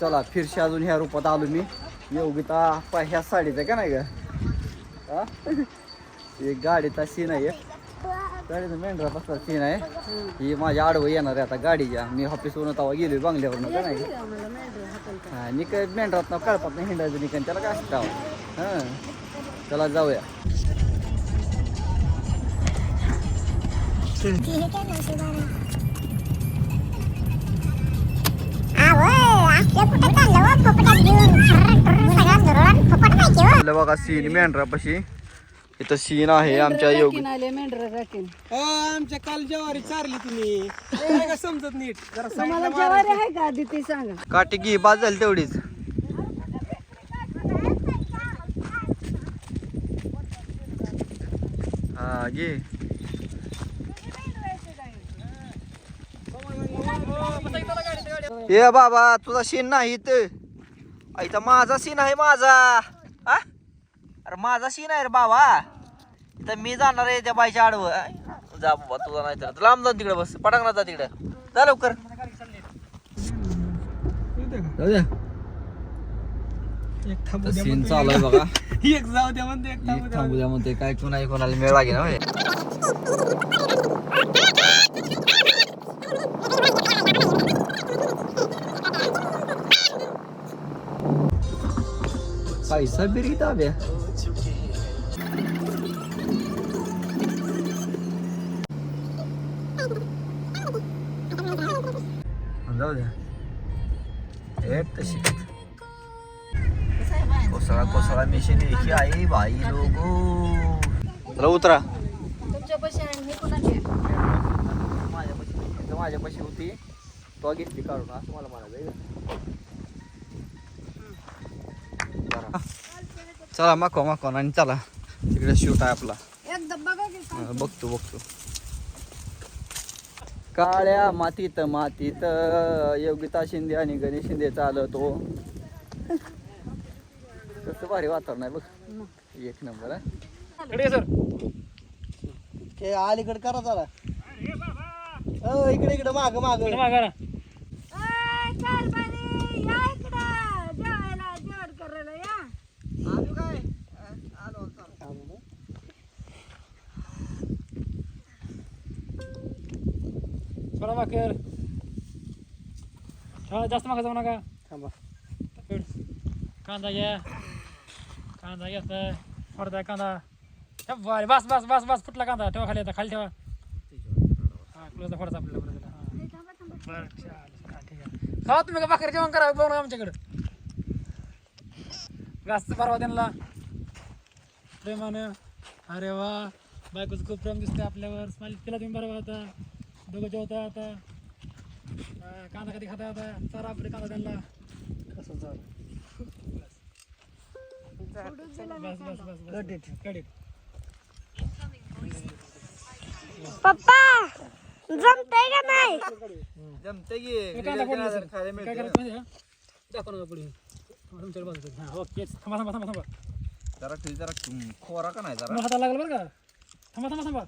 चला फिरशी अजून ह्या रूपात आलो मी. योगिता पा ह्या साडीचा का नाही का हा? एक गाडीचा सीन आहे. गाडीचा मेंढरा बसला सीन आहे. ही माझ्या आडवं येणार आहे आता गाडीच्या. मी ऑफिसवरून तवा गेलो बांगल्यावरनं का नाही? हा निक मेंढरात ना कळपात नाही हिंडायचं निकन त्याला काय असतं हां. चला जाऊया. आपलं बघा सीन मेंढरापाशी इथं सीन आहे आमच्या योग आमच्या काल जवारी चारली तुम्ही काय का समजत नीट तुम्हाला जवारी आहे का आधी ते सांगा काठी घी बाद झाली तेवढीच हा घे ये बाबा तुझा सीन नाही इथं. माझा सीन आहे माझा. हा? अरे माझा सीन आहे रे बाबा. इथं मी जाणार आहे त्या बाईच्या आडवं? जा बाबा तुझा नाही तर. लांब जा तिकडे बस. पटांगणात जा तिकडे. जा लवकर. जाऊ द्या. एक थांबू द्या सीन म्हणतोय. चालू आहे बघा. एक जाऊ द्या म्हणते एक थांबू द्या म्हणते काय कोणा कोणाला मेळ लागे ना होय. पैसा बिरी दाब्या जाऊ द्या एक तशी कोसळा कोसळा मिशन की आई बाई लोगो चला उतरा तुमच्या पैसे आणि हे कोणाचे माझ्यापाशी माझ्यापाशी होती तो घेतली काढून असं मला म्हणायचं बरं. चला माको माको आणि चला. तिकडे शूट आहे आपला. एकदा बघा की बघतो बघतो. काळ्या मातीत मातीत योगिता शिंदे आणि गणेश शिंदे चालतो कसं भारी वातावरण आहे बघ. एक नंबर आहे सर. ते अलीकडे करा हो इकडे इकडे माग माग. मागा भाकर थोडा जास्त मागा जाऊ नका थांबा. कांदा घ्या कांदा घ्यायचा फडता कांदा बारी. बस बस बस बस फुटला कांदा ठेवा खाली आता खाली ठेवा हा आपल्याला बरं. बरं ठीक आहे खावा तुम्ही का भाकर जेवण करा बनवा आमच्याकडं जास्त परवा त्यांना प्रेमानं अरे वा बायकोचं खूप प्रेम दिसते आपल्यावर स्माईल केला तुम्ही बरोबर आता दोघं जेवता आता. कांदा कधी खाता आता? चारा आपले कांदा त्यांना. कसं बस बस बस बस. कडीत पप्पा जमतंय का नाही? जमते की. कांदा फोडला सर. खायला काय मिळते करायचं माहिती आहे का? दाखव नका पुढे. हां ओके. थांबा थांबा थांबा थांबा. जरा ठेवी जरा खोरा का नाही जरा? तुम्हाला हाताला लागलं बरं का? थांबा थांबा थांबा.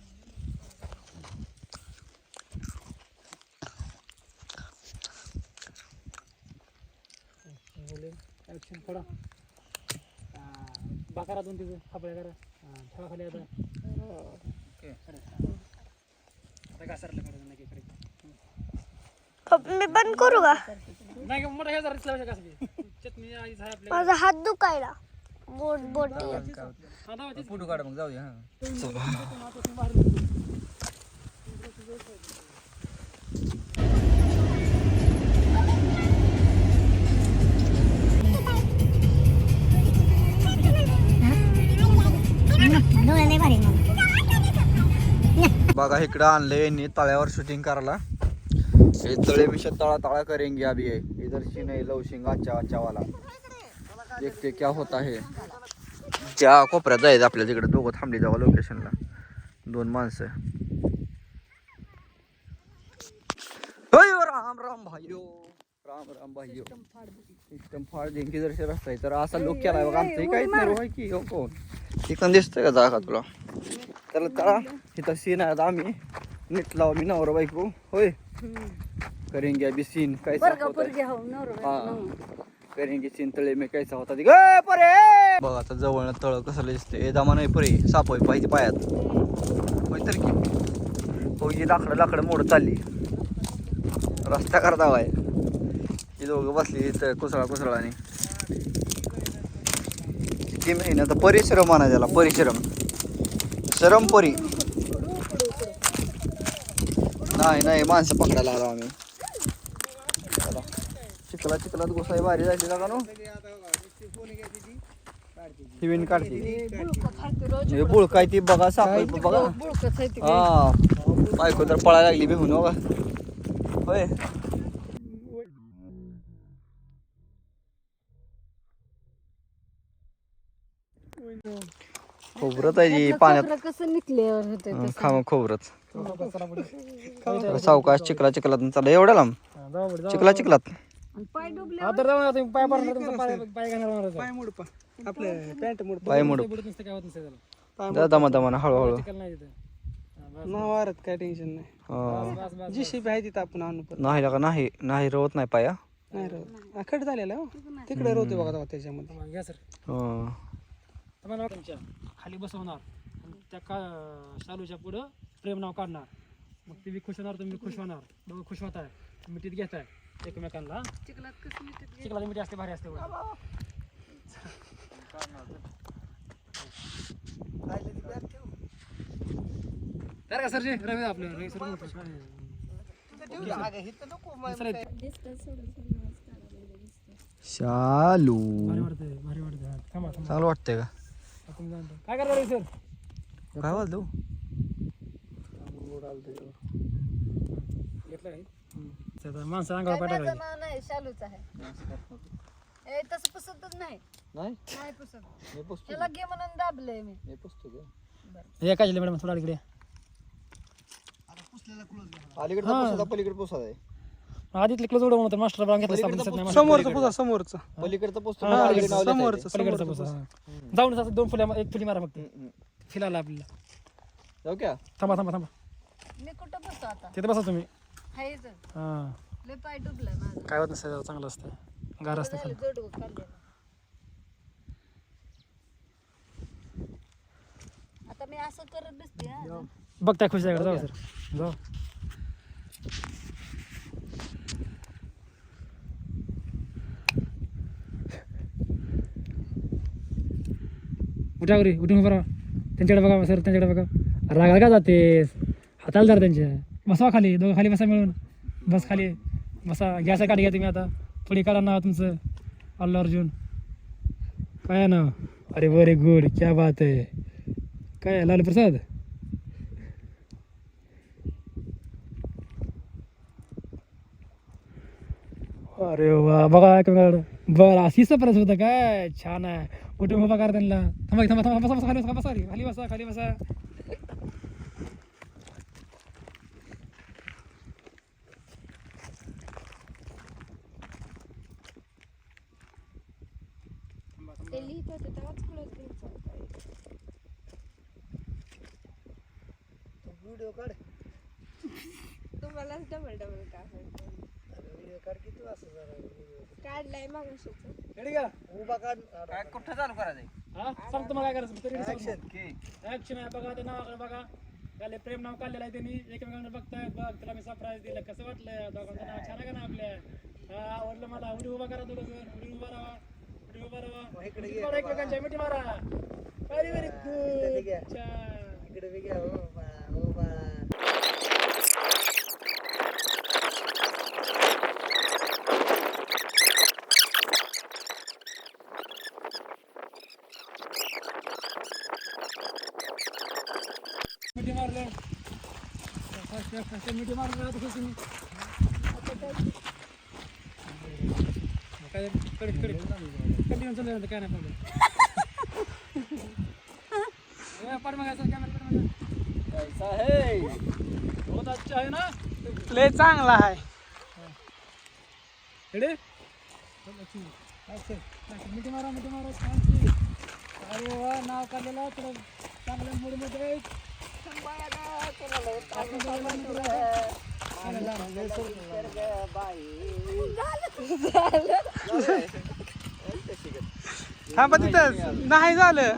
थोडा. बाकारा दोन तिथं खापळ्या करा हां ठेवा खाली आता. हां. नाही इकडे मी बंद करू का? नाही का मोठा हे कसं चटणी आपल्या माझा हात दुखायला. बोट बोट. हा फोटो काढ मग जाऊया हा. बघा इकडं आणलंय यांनी तळ्यावर शूटिंग करायला. हे तळे मिशा तळा तळा करेंगे अभी है. इधर सी लव सिंग अच्छा अच्छा वाला देखते क्या होता आहे ज्या कोपऱ्यात जायचं आपल्या तिकडे दोघं थांबली जावं लोकेशनला दोन माणसं. राम राम भाईयो. राम राम भाईयो एकदम फाड देंकी जर रस्ता आहे? तर असा लोक केलाय बघा आमचं हे काहीच नाही की हो कोण इकडं दिसतंय का जागा तुला? त्याला तळा इथं सीन आहे आम्ही. नीट लावा मी नवरा बायको. होय. करेंगे अभी सीन कैसा बरं का होता है? हो. हा करेंगे सीन तळे मी कैसा होता परे! बघ आता जवळ तळ कसं दिसते ए दामा नाही परे साप होय पाहिजे पायात. होय तर की. हो ही लाकडं लाकडं मोड चालली. रस्ता करता वाय ही दोघं बसली इथं कुसळा कुसळाने. किती मेहनत. परिश्रम आणा त्याला परिश्रम. श्रम परी. नाही नाही माणसं पकडायला आलो आम्ही. चिखला चिखलात गोसाई भारी झाली का नो काढते. हे बुळ काय ती बघा साप बघा. ती. हा. बायको तर पळायला लागली बिहून का होय. खोबरत आहे जी पाण्यात. कसं निघल्यावर होते हं, खा खोबरच सावकाश चिखला चिखलात चाललं. एवढ्या लांब चिखला चिखलात पाय डुबले आता जाऊन या तुम्ही पाय पडणार तुमचा पाय पाय घालणार मारायचा. पाय मोड आपले पॅन्ट मोड पाय मोड. बुडत नसतं काय होत नसतं त्याला. जा दमा दमानं हळूहळू. नाही तिथं. काय टेन्शन नाही. हं. बस, बस. जी शिप आहे तिथं आपण आणू पण. नाही का नाही नाही रवत नाही पाया. नाही रो खट झालेला हो. तिकडे रोते बघा तेव्हा त्याच्यामध्ये. हं. तुमच्या. खाली बसवणार. आणि त्या का शालूच्या पुढं प्रेम नाव काढणार. मग ती बी खुश होणार तुम्ही खुश होणार. दोघं खुश होत आहे. मिठीत घेताय एकमेकांना. चिखलात कसं मिठीत चिखलाची मिठी असते भारी असते बघा. तर का सरजी? रवी आपलं रवी सर. चला, शालू. भारी वाटतंय भारी थांबा थांबा. चांगलं वाटतंय का? काय करणार सर? काय घेतलं चला, माणसं अंगावर नाव नाही शालूच आहे. ए तसं पुसतच नाही. नाही? नाही पुसत. मी पुसतो. त्याला घे म्हणून दाबलंय मी. मी पुसतो. हे काय मॅडम? थोडा इकडे पुसायचा पलीकडे पुसायचा आहे. आधीतले क्लोज उडवून होतं मास्टर बांग घेतला दिसत नाही मास्टर समोरचं पुसा समोरचं. पलीकडचा हा, नाव समोरचं. पलीकडचा समोरचं पुसा. हा. जाऊन असं दोन फुल्या एक फुली मारा फक्त. फिरायला आपल्याला. जाऊ क्या? थांबा थांबा थांबा. मी कुठं बसतो आता? तिथे बसा तुम्ही. हायच हा. लय पाय डुबलाय माझा. काय होत नसतं चांगलं असतं. गार असतं खाली. आता मी असं करत हा. बघ त्या खुश जागा जाऊ सर. जाऊ. उठा वरी उठून बरा त्यांच्याकडे बघा सर त्यांच्याकडे बघा. रागा का जातेस? हाताला जर त्यांच्या. बसवा खाली दोघं खाली बसा मिळून. बस खाली. बसा. गॅस काढ घ्या तुम्ही आता. पुढे काढा नाव तुमचं. अल्लू अर्जुन. काय आहे नाव अरे व्हेरी गुड क्या बात आहे. काय आहे, प्रसाद अरे वा बघा एकमेकांकडे बरं अशी सरप्राईज होतं काय? छान आहे. कुठे उभा करा त्यांना. थांबा थांबा थांबा बसा बसा खाली बसा बसा. खाली बसा खाली बसा. तुम्हालाच डबल डबल काढलाय मग रेडी का? काय कुठं चालू करायचं हा? सांगतो मला काय करायचं तरी ऍक्शन आहे बघा ते नावाकडे बघा. त्याला प्रेम नाव काढलेलं आहे त्यांनी. एकमेकांना बघताय बघ तुला मी सरप्राईज दिलं. कसं वाटलं? दोघांचं नाव छान आहे का ना आपल्या? हा आवडलं मला. उडी उभा करा दोघं जण उडी उभा राहा. उडी उभा राहा. मारा एकमेकांच्या मिठी मारा. व्हेरी व्हेरी गुड छान. मिठी मारलं फर्स्ट फर्स्ट मिठी मारलं आता तुम्ही काय कडे चालू काय नाही पडलं बहुत अच्छा आहे ना लय चांगला आहे. मिठी मारा मिठी मारा अरे वा नाव काढलेलं थोडं चांगल्या मूडमध्ये थांबा तिथंच नाही झालं.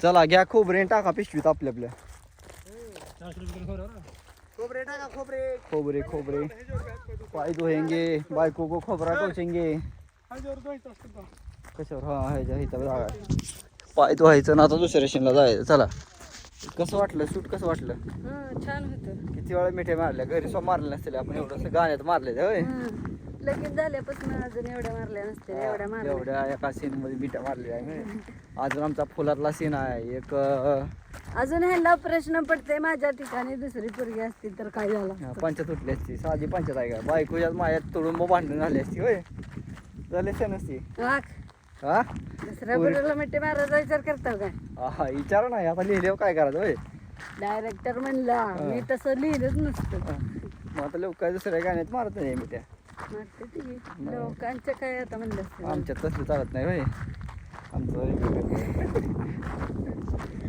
चला घ्या खोबरे आणि टाका पिशवीत आपल्या आपल्या चारशे रुपये खोबरं. बरं. खोबरे. पाय धुएंगे बायको को खोबरा टोचेंगे. कशावर? हा ह्याच्या जागा पाय धुवायचं ना आता दुसऱ्या शिनला जायचं. चला. कसं वाटलं? शूट कसं वाटलं? छान होतं. किती वेळा मिठे मारल्या? घरी स्व मारले नसतील आपण. एवढं गाण्यात मारले होय. लगेच झाल्यापासून अजून एवढ्या मारल्या नसते एवढ्या मारल्या. एवढ्या एका सीन मध्ये मिठ्या मारलेल्या आहे. अजून आमचा फुलातला सीन आहे. एक अं, अजून ह्याला प्रश्न पडते माझ्या ठिकाणी दुसरी पोरगी असती तर काय झालं? पंचायत उठली असती. साधी पंचायत आहे का? बायकोच्याच मायात तोडून मग भांडण झाली असती होय. झाली असते नसती. वाघ हा? दुसऱ्या पोरीला मिठी मारायचा विचार करतो काय? हा विचार नाही. आता लिहिल्यावर काय करायचं होय. डायरेक्टर म्हणला मी तसं लिहिलंच नसतं. मग आता लोक काय दुसऱ्या गाण्यात मारत नाही मिठ्या मारते ती. लोकांच्या काय आता म्हणलं आमच्या आमच्यात तसलं चालत नाही होय. आमचं